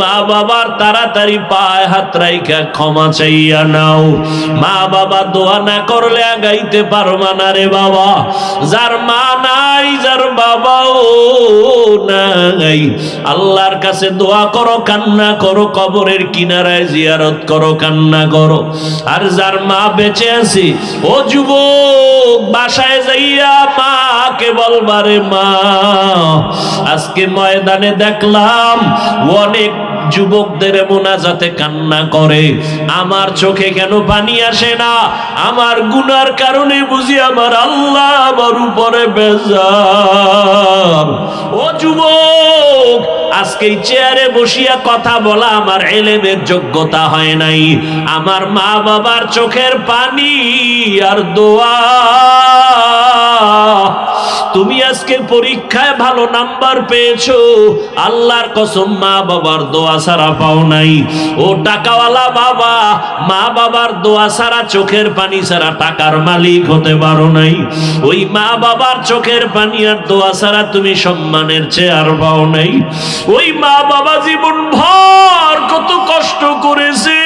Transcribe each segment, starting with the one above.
মা বাবার তাড়াতাড়ি পায় হাত রাইখা, ক্ষমা চাইয়া নাও। মা বাবা দোয়া না করলে আগাইতে পারবা না রে বাবা। যার মা নাই, যার বাবাও নাই। আল্লাহর কাছে দোয়া করো, কান্না করো, কবরের কিনারায় জিয়ারত করো, কান্না করো। আর যার মা বেঁচে আছে, ও যুবক বাসায় যাইয়া মাকে বলবারে মা, আজকে ময়দানে দেখলাম অনেক যুবকদের মোনাজাতে কান্না করে। আমার চোখে কেন পানি আসে না? আমার গুনার কারণে বুঝি আমার আল্লাহ আমার উপরে বেজার। ও যুবক, আজকে চেয়ারে বসিয়া কথা বলা আমার এলেমের যোগ্যতা হয় নাই। আমার মা বাবার চোখের পানি আর দোয়া আজকে পরীক্ষায় ভালো নাম্বার পেয়েছ। আল্লাহর কসম মা বাবার দোয়া সারা পাও নাই। ও টাকাওয়ালা বাবা, মা বাবার দোয়া সারা চোখের পানি সারা টাকার মালিক হতে পারো নাই। ওই মা বাবার চোখের পানি আর দোয়া সারা তুমি সম্মানের চেয়ার পাও নাই। ওই মা বাবা জীবন ভর কত কষ্ট করেছে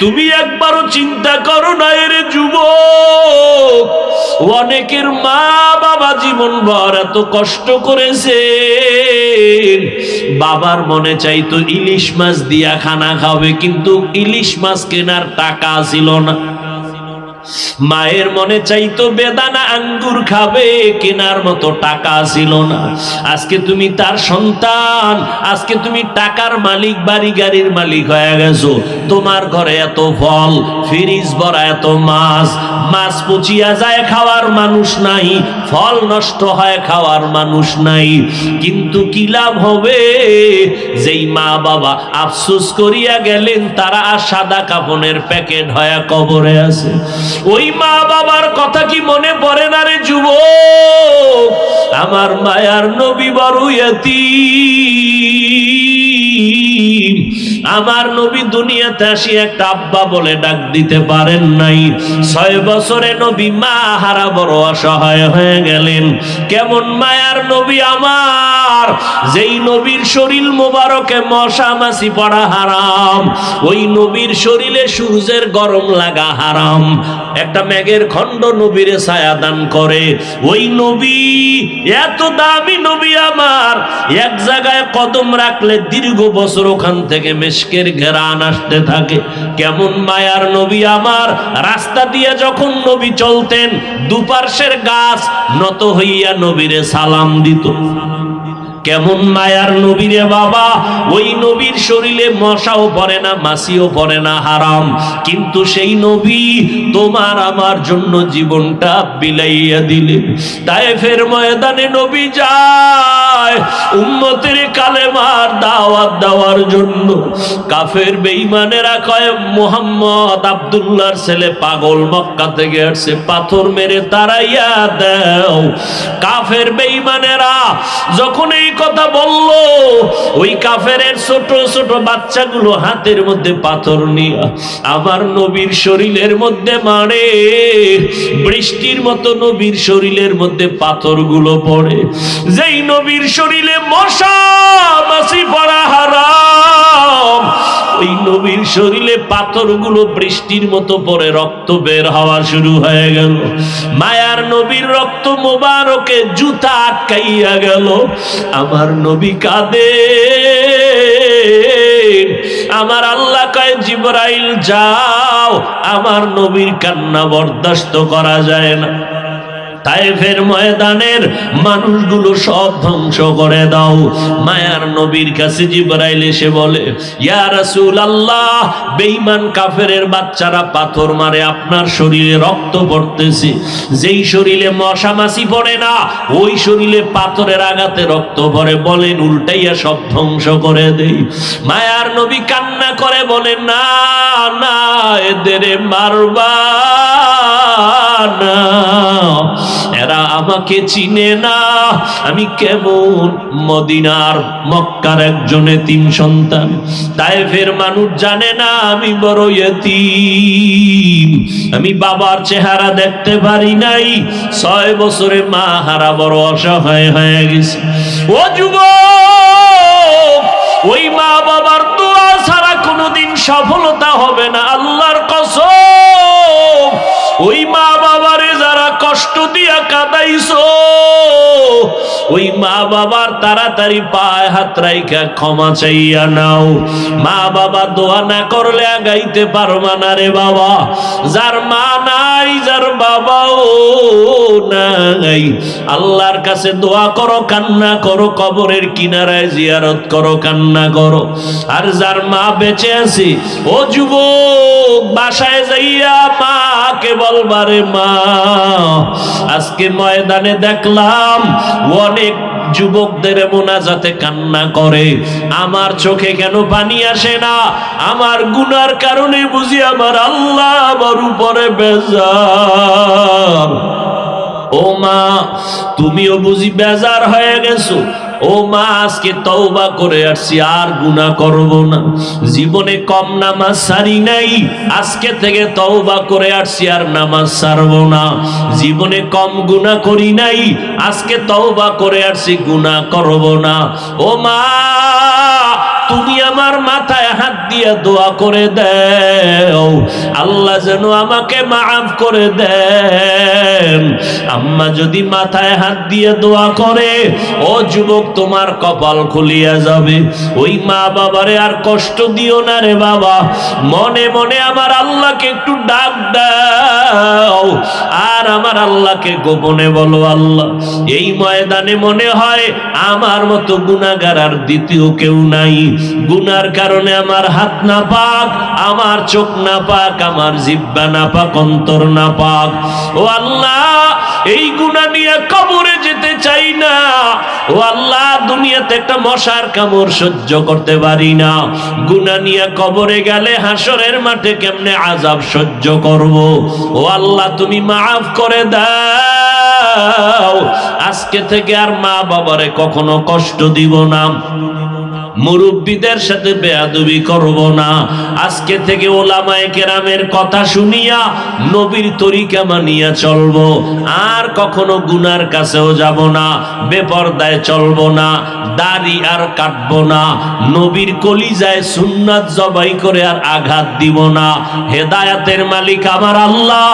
তুমি একবারও চিন্তা করো না এর যুবক। অনেকের মা বাবা জীবন ভর এত কষ্ট করেছে বাবার মনে চাইতো ইলিশ মাছ দিয়া খানা খাবে, কিন্তু ইলিশ মাছ কেনার টাকা ছিল না। মায়ের মনে চাইতো বেদানা আঙ্গুর খাবে, কেনার মতো টাকা ছিল না। আজকে তুমি তার সন্তান, আজকে তুমি টাকার মালিক, বাড়ি গাড়ির মালিক হয়ে গেছো। তোমার ঘরে এত ফল, ফ্রিজ ভরা এত মাছ মাছ পচিয়া যায় খাওয়ার মানুষ নাই, ফল নষ্ট হয় খাওয়ার মানুষ নাই। কিন্তু কি লাভ হবে? যেই মা বাবা আফসোস করিয়া গেলেন, তারা সাদা কাপনের প্যাকেট হয়ে কবরে আছে। ওই মা বাবার কথা কি মনে পড়ে না রে যুব আমার মায়ার নবী বড় ইয়তীম। আমার নবী দুনিয়াতে আসি একটা আব্বা বলে ডাক দিতে পারেন নাই। ছয় বছরে নবী মা হারা বড় অসহায় হয়ে গেলেন। কেমন মায়ার নবী আমার? যেই নবীর শরীর মোবারকে মশা মাছি পড়া হারাম, ওই নবীর শরীরে সূর্যের গরম লাগা হারাম। একটা মেঘের খণ্ড নবীরে ছায়া দান করে, ওই নবী এত দামি নবী আমার, এক জায়গায় কদম রাখলে দীর্ঘ বছর ওখান থেকে মেশকের ঘেরান আসতে থাকে। কেমন মায়ার নবী আমার, রাস্তা দিয়ে যখন নবী চলতেন, দুপার্শ্বের গাছ নত হইয়া নবীরে সালাম দিত। কেমন মায়ার নবীরে বাবা? ওই নবীর শরীরে মশাও পড়ে না মাসিও পড়ে না, হারাম। কিন্তু সেই নবী তোমার আমার জন্য জীবনটা বিলাইয়া দিলে তাই ফের ময়দানে নবী যায়, উম্মতের কালেমার দাওয়াত দেওয়ার জন্য। কাফের বেঈমানেরা কয়, মোহাম্মদ আব্দুল্লাহর ছেলে পাগল মক্কা থেকে আসছে, পাথর মেরে তারাইয়া দেও। কাফের বেঈমানেরা যখন এই কথা বলল, ওই কাফেরের ছোট ছোট বাচ্চাগুলো হাতের মধ্যে পাথর নিয়ে আমার নবীর শরীরের মধ্যে মারে। বৃষ্টির মতো নবীর শরীরের মধ্যে পাথরগুলো পড়ে। যেই নবীর শরীরে মশা মাসি পড়া হারাম। ওই নবীর শরীরে পাথরগুলো বৃষ্টির মতো পরে রক্ত বের হওয়া শুরু হয়ে গেল। মায়ার নবীর রক্ত মোবারকে জুতা আটকাইয়া গেল। আমার নবী কাঁদে। আমার আল্লাহ কয়, জিবরাইল, যাও। আমার নবীর কান্না বরদাস্ত করা যায় না। তাইফের ময়দানের মানুষগুলো সব ধ্বংস করে দাও। মায়ার নবীর কাছে জিবরাইল এসে বলে, ইয়া রাসূল আল্লাহ বেঈমান কাফেরের বাচ্চারা পাথর মারে, আপনার শরীরে রক্ত পড়তেছে। যেই শরীরে মশা মাছি পড়ে না, ওই শরীরে পাথরের আঘাতে রক্ত পড়ে। বলেন, উল্টাইয়া সব ধ্বংস করে দেই। মায়ার নবী কান্না করে বলে, না না, এদের মারবা না। এরা আমাকে চিনে না। আমি কেমন মদিনার, মক্কার একজনে তিন সন্তান। তাইফের মানুষ জানে না আমি বড় ইয়তীম আমি বাবার চেহারা দেখতে পারি নাই। ছয় বছরে মা হারা বড় অসহায় হয়ে গেছে। ও যুবক, ওই মা বাবার দোয়া ছাড়া কোনোদিন সফলতা হবে না। আল্লাহর কষ্ট দিয়া কাদাইছো। ওই মা বাবার তাড়াতাড়ি পায় হাত রাইখা ক্ষমা চাইয়া নাও। মা বাবা দোয়া না করলে আগাইতে পারবা না রে বাবা। যার মা নাই, যার বাবাও নাই। আল্লাহর কাছে দোয়া করো, কান্না করো, কবরের কিনারায় জিয়ারত করো, কান্না করো। আর যার মা বেঁচে আছে, ও যুবক বাসায় যাইয়া মাকে বলবারে মা, আজকে ময়দানে দেখলাম অনেক যুবকদের মোনাজাতে কান্না করে। আমার চোখে কেন পানি আসে না? আমার গুনার কারণে বুঝি আমার আল্লাহ আমার উপরে বেজার। ও মা, তুমিও বুঝি বেজার হয়ে গেছো। ও মা আজকে তওবা করে আসছি, আর গুনা করব না। জীবনে কম নামাজ সারি নাই, আজকে থেকে তওবা করে আসছি, আর নামাজ সারব না। জীবনে কম গুনা করি নাই, আজকে তওবা করে আসছি গুনা করব না। ও মা তুমি আমার মাথায় হাত দিয়ে দোয়া করে দেও। আল্লাহ যেন আমাকে মাফ করে দেন। আম্মা যদি মাথায় হাত দিয়ে দোয়া করে, ও যুবক তোমার কপাল খুলিয়া যাবে। ওই মা বাবারে আর কষ্ট দিও না রে বাবা। মনে মনে আমার আল্লাহকে একটু ডাক দাও। আর আমার আল্লাহকে গোপনে বলো, আল্লাহ, এই ময়দানে মনে হয় আমার মতো গুনাগার আর দ্বিতীয় কেউ নাই। গুনার কারণে আমার হাত না পাক আমার চোখ না পাক আমার জিব্বা না পাক অন্তর না পাক ও আল্লাহ, এই গুণা নিয়ে কবরে যেতে চাই না। ও আল্লাহ, দুনিয়াতে একটা মশার কামড় সহ্য করতে পারি না। গুণা নিয়ে কবরে গেলে হাসরের মাঠে কেমনে আজাব সহ্য করব? ও আল্লাহ, তুমি মাফ করে দাও। আজকে থেকে আর মা বাবারে কখনো কষ্ট দিব না। মুরব্বীদের সাথে বেয়াদবি করব না। আজকে থেকে ওলামায়ে কেরামের কথা শুনিয়া নবীর তরিকা মানিয়া চলবো। আর কখনো গুনার কাছেও যাব না, বেপরদায় চলবো না, দাড়ি আর কাটবো না। নবীর কলিজায় সুন্নাত জবাই করে আর আঘাত দিব না। হেদায়াতের মালিক আমার আল্লাহ।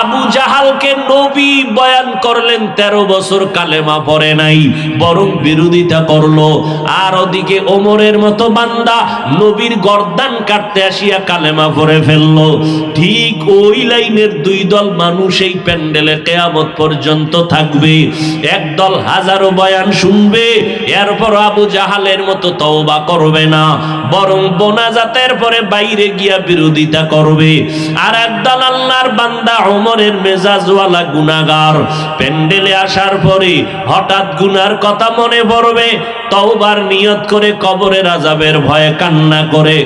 আবু জাহালকে নবী বয়ান করলেন, তেরো বছর কালেমা পড়ে নাই, বরং বিরোধিতা করল। আর ওদিকে ওমরের মতো বান্দা নবীর গর্দান কাটতে আসিয়া কালেমা পড়ে ফেলল। ঠিক ওই লাইনের দুই দল মানুষ এই প্যান্ডেলে কেয়ামত পর্যন্ত থাকবে। এক দল হাজারো বয়ান শুনবে, এরপর আবু জাহালের মতো তওবা করবে না, বরং বোনাজাতের পরে বাইরে গিয়া বিরোধিতা করবে। আর একদল আল্লাহর বান্দা ওমরের মেজাজওয়ালা গুনাগার প্যান্ডেলে আসার পরে হঠাৎ গুনার কথা মনে পড়বে, তওবার নিয়ত করে কবরের আজাবের ভয়ে কান্না করে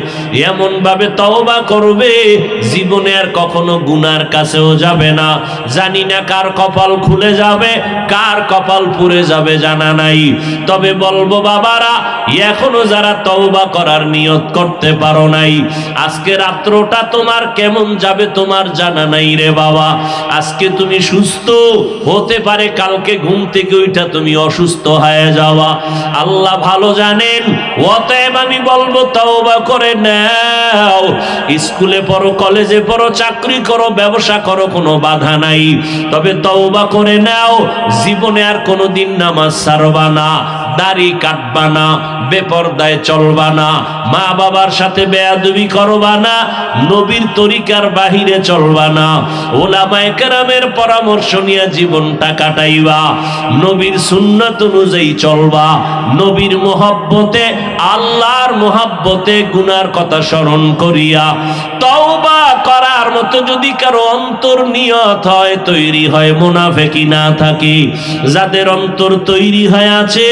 এমন ভাবে তওবা করবে, জীবনে আর কখনো গুনার কাছেও যাবে না। জানি না কার কপাল খুলে যাবে, কার কপাল পুড়ে যাবে, জানা নাই। তবে বলব, বাবারা, এখনও যারা তওবা করার নিয়ত করতে পারো নাই, আজকে রাত্রটা তোমার কেমন যাবে তোমার জানা নাই রে বাবা। আজকে তুমি সুস্থ হতে পারে, কালকে ঘুম থেকে ওইটা তুমি অসুস্থ হয়ে যাওয়া। আল্লাহ ভালো জানেন অতএব আমি বলব তাও বা করে নাও। স্কুলে পড়ো, কলেজে পড়ো, চাকরি করো, ব্যবসা করো, কোনো বাধা নাই। তবে তওবা করে নাও। জীবনে আর কোনো কোনোদিন নামাজ সারবা না। দাড়ি কাটবা না বেপরদায় চলবা না মা বাবার সাথে বেয়াদবি করবা না নবীর তরিকার বাহিরে চলবা না ওলামায়ে কেরামের পরামর্শ নিয়ে জীবনটা কাটাইবা। নবীর সুন্নাত অনুযায়ী চলবা। নবীর মোহব্বতে, আল্লাহর মোহাব্বতে গুনার কথা স্মরণ করিয়া তওবা করার মতো যদি কারও অন্তর নিয়ত হয়, তৈরি হয় মুনাফেকি না থাকে। যাদের অন্তর তৈরি হয়ে আছে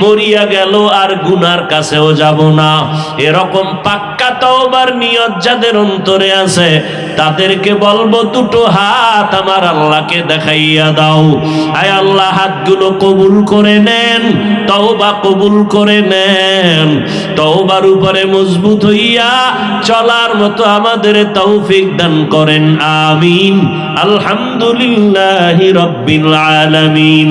মরিয়া গেল আর গুনার কাছেও যাব না। এরকম পাক্কা তওবার নিয়ত যাদের অন্তরে আছে, তাদেরকে বলব দুটো হাত আমার আল্লাহকে দেখাইয়া দাও। আয় আল্লাহ, হাতগুলো কবুল করে নেন, তওবা কবুল করে নেন। তওবার উপরে মজবুত হইয়া চলার মতো আমাদের তৌফিক দান করেন, আমিন। আলহামদুলিল্লাহি রাব্বিল আলামিন।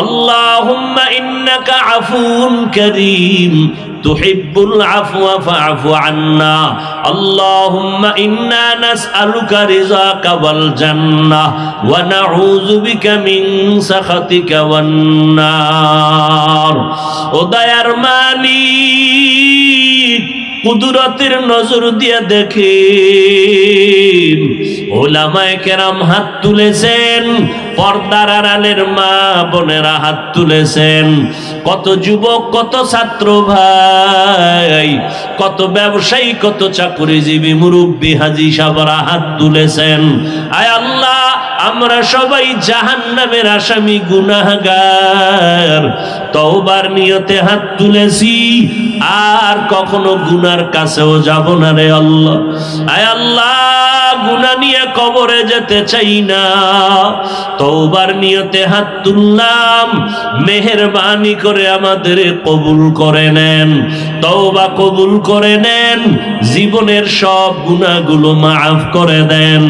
اللهم إنك عفو كريم. تحب العفو فاعف عنا. اللهم إنا نسألك رزاك والجنة ونعوذ بك من سخطك والنار. ودير مالك কুদরতের নজর দিয়ে দেখেন ওলামায় কেরাম হাত তুলেছেন, পর্দার আড়ালের মা বোনেরা হাত তুলেছেন। কত যুবক, কত ছাত্র ভাই, কত ব্যবসায়ী, কত চাকরিজীবী, মুরব্বী হাজি সাবরা হাত তুলেছেন। আয় আল্লাহ আমরা সবাই জাহান নামের আসামি গুনাহগার। তওবার নিয়তে হাত তুলেছি, আর কখনো গুনার কাছেও যাব না রে আল্লাহ। আয় আল্লাহ গুনা নিয়ে কবরে যেতে চাই না। তওবার নিয়তে হাত তুললাম, মেহেরবানি করে আমাদের কবুল করে নেন। তওবা কবুল করে নেন, জীবনের সব গুনাহগুলো মাফ করে দেন।